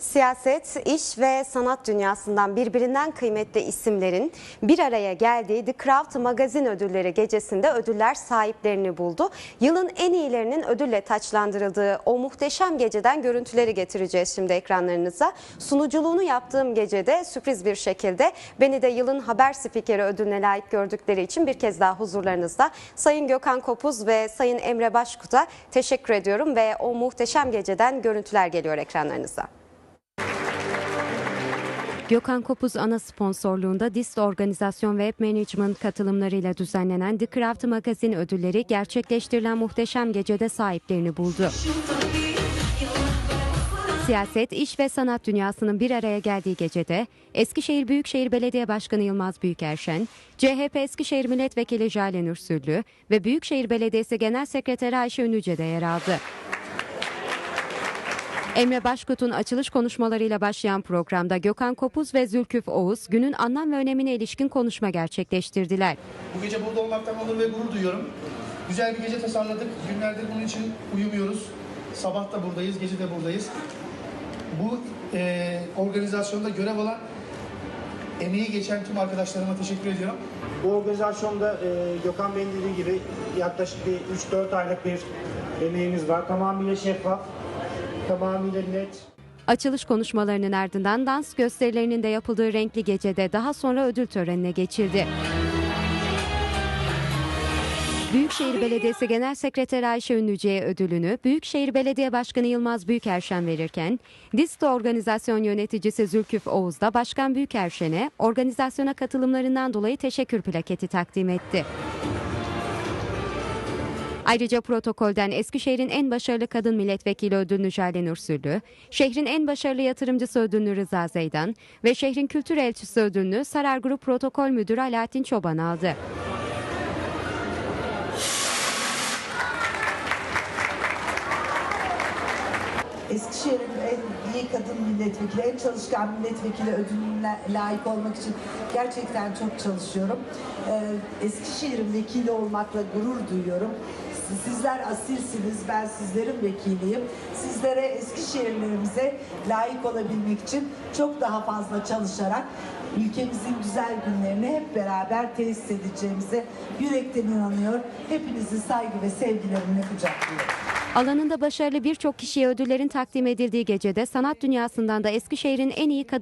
Siyaset, iş ve sanat dünyasından birbirinden kıymetli isimlerin bir araya geldiği The Craft Magazin Ödülleri gecesinde ödüller sahiplerini buldu. Yılın en iyilerinin ödülle taçlandırıldığı o muhteşem geceden görüntüleri getireceğiz şimdi ekranlarınıza. Sunuculuğunu yaptığım gecede sürpriz bir şekilde beni de yılın haber spikeri ödülüne layık gördükleri için bir kez daha huzurlarınızda Sayın Gökhan Kopuz ve Sayın Emre Başkut'a teşekkür ediyorum ve o muhteşem geceden görüntüler geliyor ekranlarınıza. Gökhan Kopuz ana sponsorluğunda DIST Organizasyon ve Web Management katılımlarıyla düzenlenen The Craft Magazin ödülleri gerçekleştirilen muhteşem gecede sahiplerini buldu. Siyaset, iş ve sanat dünyasının bir araya geldiği gecede Eskişehir Büyükşehir Belediye Başkanı Yılmaz Büyükerşen, CHP Eskişehir Milletvekili Jale Ürsüllü ve Büyükşehir Belediyesi Genel Sekreteri Ayşe Ünlüce de yer aldı. Emre Başkut'un açılış konuşmalarıyla başlayan programda Gökhan Kopuz ve Zülküf Oğuz günün anlam ve önemine ilişkin konuşma gerçekleştirdiler. Bu gece burada olmaktan onur ve gurur duyuyorum. Güzel bir gece tasarladık. Günlerdir bunun için uyumuyoruz. Sabah da buradayız, gece de buradayız. Bu eee, organizasyonda görev alan emeği geçen tüm arkadaşlarıma teşekkür ediyorum. Bu organizasyonda e, Gökhan Bey'in dediği gibi yaklaşık bir 3-4 aylık bir emeğimiz var. Tamamıyla şeffaf, tamamıyla net. Açılış konuşmalarının ardından dans gösterilerinin de yapıldığı renkli gecede daha sonra ödül törenine geçildi. Büyükşehir Belediyesi Genel Sekreteri Ayşe Ünlüce'ye ödülünü Büyükşehir Belediye Başkanı Yılmaz Büyükerşen verirken, DİSTO Organizasyon Yöneticisi Zülküf Oğuz da Başkan Büyükerşen'e organizasyona katılımlarından dolayı teşekkür plaketi takdim etti. Ayrıca protokolden Eskişehir'in en başarılı kadın milletvekili ödülünü Jale Ürsüllü, şehrin en başarılı yatırımcısı ödülünü Rıza Zeydan ve şehrin kültür elçisi ödülünü Sarar Grup Protokol Müdürü Alaaddin Çoban aldı. Eskişehir'in en iyi kadın milletvekili, en çalışkan milletvekili ödülüne layık olmak için gerçekten çok çalışıyorum. Ee, Eskişehir'in vekili olmakla gurur duyuyorum. Sizler asilsiniz, ben sizlerin vekiliyim. Sizlere Eskişehirlerimize layık olabilmek için çok daha fazla çalışarak ülkemizin güzel günlerini hep beraber tesis edeceğimize yürekten inanıyor. Hepinizi saygı ve sevgilerimle kucaklıyorum. Alanında başarılı birçok kişiye ödüllerin takdim edildiği gecede sanat dünyasından da Eskişehir'in en iyi kadın